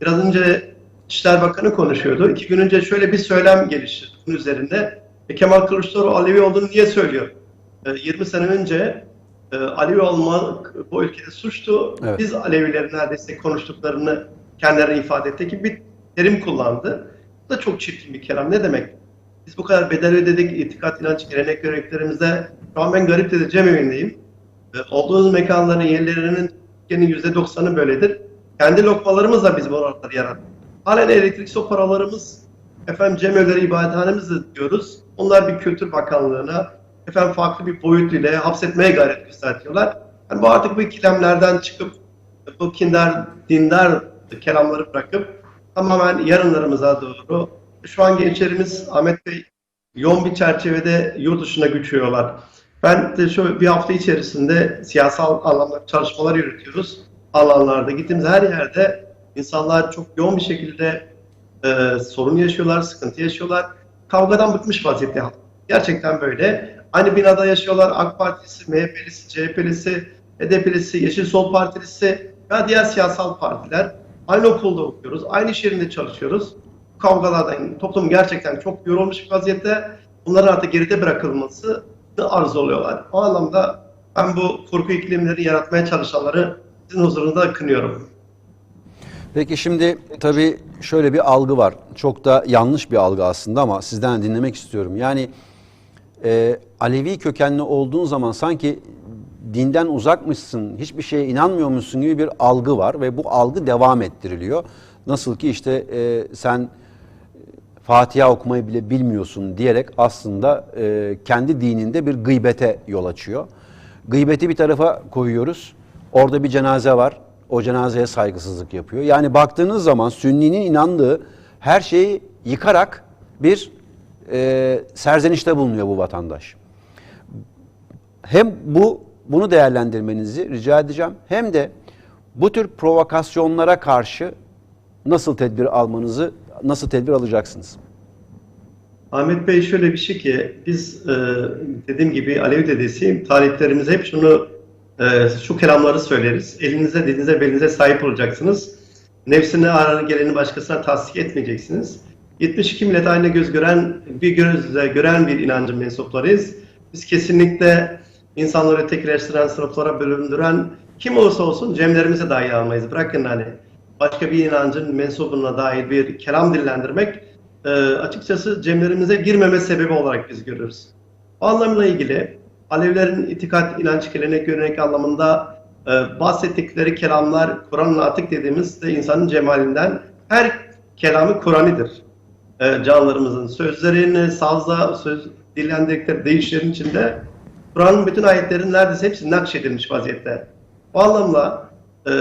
Biraz önce İçişler Bakanı konuşuyordu. İki gün önce şöyle bir söylem gelişti bunun üzerinde. E, Kemal Kılıçdaroğlu Alevi olduğunu niye söylüyor? E, 20 sene önce e, Alevi olmak bu ülkede suçtu. Evet. Biz Alevilerin neredeyse konuştuklarını kendileri ifade etti ki bir terim kullandı. Bu da çok çirkin bir kelam. Ne demek? Biz bu kadar bedel ödedik, itikat, inanç, gelenek, göreneklerimizde. Şu an ben garip dedi cemevindeyim. E, olduğumuz mekanların yerlerinin Türkiye'nin %90'ı böyledir. Kendi lokmalarımızla biz bu oraları yarattık. Halen elektrik su paralarımız, efendim cemevleri, ibadethanemiz de diyoruz. Onlar bir kültür bakanlığına, efendim farklı bir boyut ile hapsetmeye gayret gösteriyorlar. Yani bu artık bu ikilemlerden çıkıp, bu kindar, dindar kelamları bırakıp tamamen yarınlarımıza doğru. Şu an gençlerimiz Ahmet Bey yoğun bir çerçevede yurt dışına göçüyorlar. Ben de şu bir hafta içerisinde siyasal anlamda çalışmalar yürütüyoruz. Alanlarda gittiğimiz her yerde insanlar çok yoğun bir şekilde e, sorun yaşıyorlar, sıkıntı yaşıyorlar. Kavgadan bıkmış vaziyette. Gerçekten böyle. Aynı binada yaşıyorlar. AK Partisi, MHP'lisi, CHP'lisi, HDP'lisi, Yeşil Sol Partilisi ve diğer siyasal partiler. Aynı okulda okuyoruz, aynı iş yerinde çalışıyoruz. Kavgalardan toplum gerçekten çok yorulmuş bir vaziyette. Bunların artık geride bırakılması arzuluyorlar. O anlamda ben bu korku iklimleri yaratmaya çalışanları sizin huzurunuzda kınıyorum. Peki şimdi tabii şöyle bir algı var. Çok da yanlış bir algı aslında ama sizden dinlemek istiyorum. Yani e, Alevi kökenli olduğun zaman sanki dinden uzakmışsın, hiçbir şeye inanmıyormuşsun gibi bir algı var ve bu algı devam ettiriliyor. Nasıl ki işte e, sen Fatiha okumayı bile bilmiyorsun diyerek aslında e, kendi dininde bir gıybete yol açıyor. Gıybeti bir tarafa koyuyoruz. Orada bir cenaze var. O cenazeye saygısızlık yapıyor. Yani baktığınız zaman Sünni'nin inandığı her şeyi yıkarak bir e, serzenişte bulunuyor bu vatandaş. Hem bu bunu değerlendirmenizi rica edeceğim hem de bu tür provokasyonlara karşı nasıl tedbir almanızı, nasıl tedbir alacaksınız? Ahmet Bey şöyle bir şey ki biz e, dediğim gibi Alevi dedesiyim. Taliplerimize hep şunu e, şu kelamları söyleriz. Elinize, dilinize, belinize sahip olacaksınız. Nefsine ağrını geleni başkasına tasdik etmeyeceksiniz. 72 millet aynı göz gören, bir gözle gören bir inancın mensuplarıyız. Biz kesinlikle insanları ötekileştiren, sınıflara bölündüren kim olursa olsun cemlerimize dahil almayız. Bırakın hani başka bir inancın mensubuna dair bir kelam dillendirmek e, açıkçası cemlerimize girmeme sebebi olarak biz görürüz. Bu anlamla ilgili Alevilerin itikat, inanç, gelenek, görenek anlamında e, bahsettikleri kelamlar Kur'an'ın atık dediğimiz de insanın cemalinden her kelamı Kur'an'ıdır. E, canlarımızın sözlerini, sazla söz dillendirdikleri deyişlerin içinde Kur'an'ın bütün ayetlerin neredeyse hepsi nakşedilmiş vaziyette. Bu anlamla e,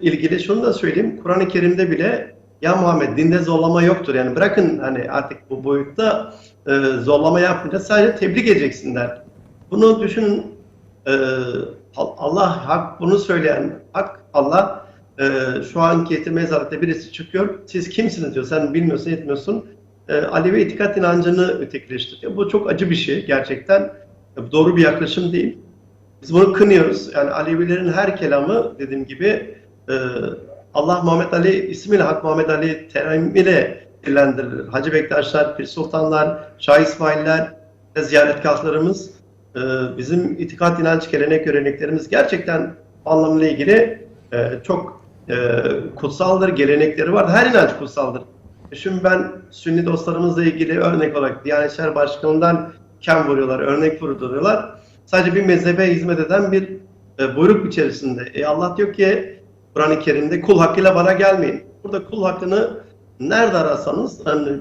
ilgili şunu da söyleyeyim. Kur'an-ı Kerim'de bile ya Muhammed dinde zorlama yoktur. Yani bırakın hani artık bu boyutta e, zorlama yapınca sadece tebrik edeceksinler. Bunu düşünün e, Allah hak bunu söyleyen hak Allah e, şu anki yetim mezarlıkta birisi çıkıyor. Siz kimsiniz diyor. Sen bilmiyorsun etmiyorsun. E, Alevi itikat inancını ötekileştiriyor. Bu çok acı bir şey gerçekten. E, Doğru bir yaklaşım değil. Biz bunu kınıyoruz. Yani Alevilerin her kelamı dediğim gibi e, Allah Muhammed Ali ismiyle Hak Muhammed Ali terimiyle dillendirilir. Hacı Bektaşlar, Pir Sultanlar, Şah İsmailler ziyaretgahlarımız e, bizim itikat, inanç, gelenek, göreneklerimiz gerçekten anlamıyla ilgili e, çok e, kutsaldır, gelenekleri var. Her inanç kutsaldır. E, Şimdi ben Sünni dostlarımızla ilgili örnek olarak Diyanet İşleri Başkanı'ndan kem vuruyorlar, örnek vurduruyorlar. Sadece bir mezhebe hizmet eden bir e, buyruk içerisinde. E Allah diyor ki Kur'an-ı Kerim'de kul hakkıyla bana gelmeyin. Burada kul hakkını nerede ararsanız hani